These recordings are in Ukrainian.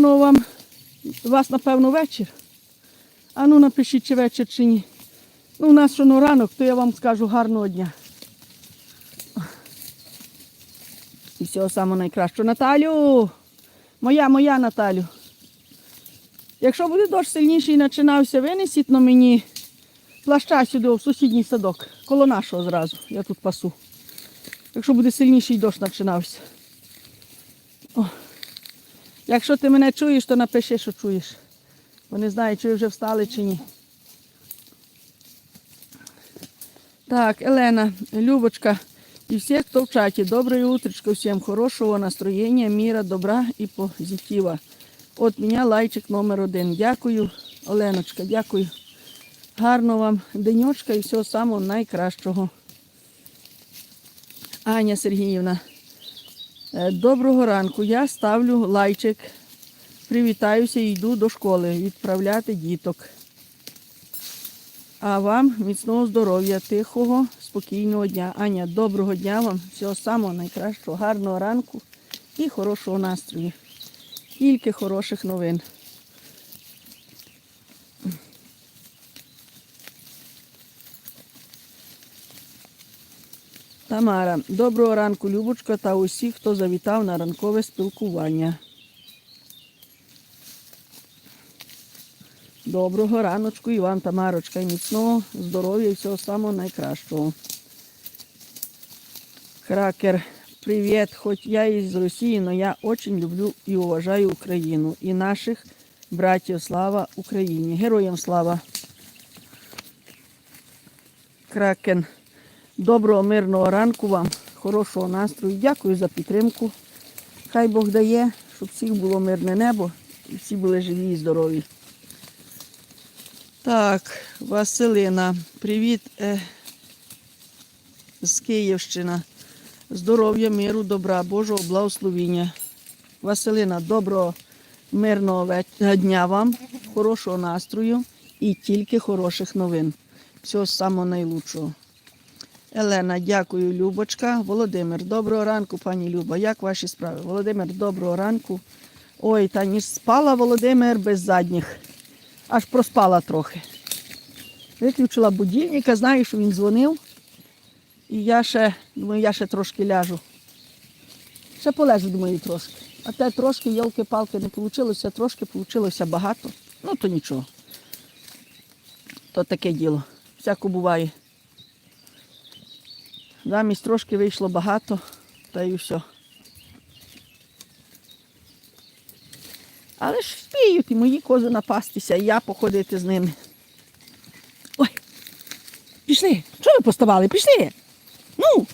Ну, вам, вас, напевно, вечір. А ну напишіть, чи вечір, чи ні. Ну, у нас що ну ранок, то я вам скажу гарного дня. І всього самого найкращого. Наталю! Моя, моя Наталю. Якщо буде дощ сильніший і починався, винесіть на мені плаща сюди в сусідній садок. Коло нашого зразу. Я тут пасу. Якщо буде сильніший дощ починався. О. Якщо ти мене чуєш, то напиши, що чуєш. Бо не знаю, чи ви вже встали чи ні. Так, Елена, Любочка і всі, хто в чаті. Доброе утречко всім, хорошого настроєння, міра, добра і позитива. От мене лайчик номер один. Дякую, Оленочка, дякую. Гарного вам денечка і всього самого найкращого. Аня Сергіївна. Е, Доброго ранку. Я ставлю лайчик. Привітаюся і йду до школи відправляти діток. А вам міцного здоров'я, тихого, спокійного дня. Аня, доброго дня вам, всього самого найкращого, гарного ранку і хорошого настрою. Тільки хороших новин. Тамара, доброго ранку, Любочка та усіх, хто завітав на ранкове спілкування. Доброго раночку і вам, Тамарочка, і міцного здоров'я і всього самого найкращого. Кракер, привіт. Хоч я із Росії, але я дуже люблю і уважаю Україну і наших братів. Слава Україні! Героям слава! Кракен. Доброго, мирного ранку вам, хорошого настрою. Дякую за підтримку. Хай Бог дає, щоб всіх було мирне небо і всі були живі і здорові. Так, Василина, привіт е, з Київщина. Здоров'я, миру, добра, Божого благословіння. Василина, доброго, мирного дня вам, хорошого настрою і тільки хороших новин. Всього самого найлучшого. Елена, дякую, Любочка. Володимир, доброго ранку, пані Люба. Як ваші справи? Володимир, доброго ранку. Ой, та ніж спала Володимир без задніх. Аж проспала трохи. Виключила будильника, знаю, що він дзвонив. І я ще, думаю, я ще трошки ляжу. Ще полежу, думаю, трошки. А те трошки, йолки-палки, не вийшло, трошки вийшло багато. Ну, то нічого. То таке діло. Всяко буває. Замість трошки вийшло багато, та й все. Але ж вспіють і мої кози напастися, і я походити з ними. Ой, пішли. Що ви поставали? Пішли. Ну.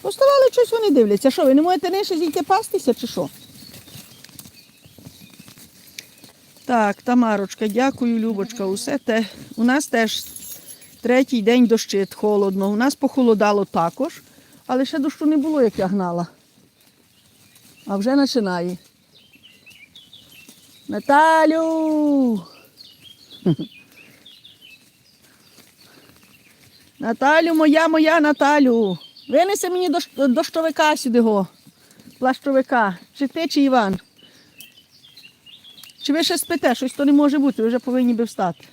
Поставали щось вони дивляться. Що, ви не можете нижче зійти пастися чи що? Так, Тамарочка, дякую, Любочка. Усе те. У нас теж третій день дощит, холодно. У нас похолодало також, але ще дощу не було, як я гнала. А вже починає. Наталю! Наталю, моя, моя Наталю. Винеси мені дощ- дощовика сюди го. Плащовика. Чи ти, чи Іван? Чи ви ще спите? Щось то не може бути, ви вже повинні би встати.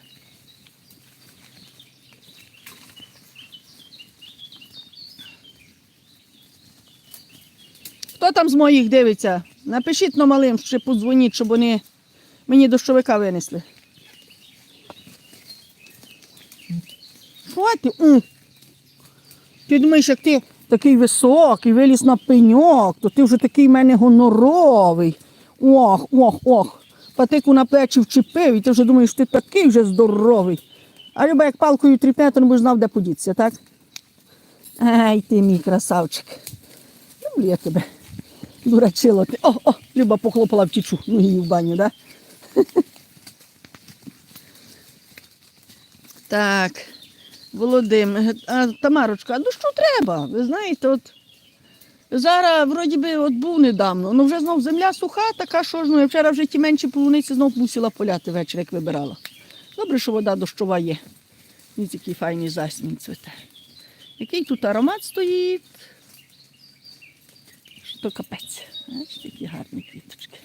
Хто там з моїх дивиться? Напишіть на малим, чи подзвоніть, щоб вони мені дощовика винесли. Що ти? М. Ти думаєш, як ти такий високий, виліз на пеньок, то ти вже такий в мене гоноровий. Ох, ох, ох. Патику на плечі вчепив, і ти вже думаєш, ти такий вже здоровий. А люба, як палкою тріпне, то не будеш знав, де подітися, так? Ай, ти мій красавчик. Люблю я тебе. Дурачило ти. О, о, Люба похлопала в тічу, ну її в баню, да? Так, Володимир, а, Тамарочка, а дощу треба. Ви знаєте, от зараз вроді би от був недавно, ну вже знов земля суха, така що ж, ну я вчора вже ті менші полуниці знов мусила поляти ввечері, як вибирала. Добре, що вода дощова є. Ось який файний засмін цвете. Який тут аромат стоїть. То капець. Бачите, які гарні квіточки.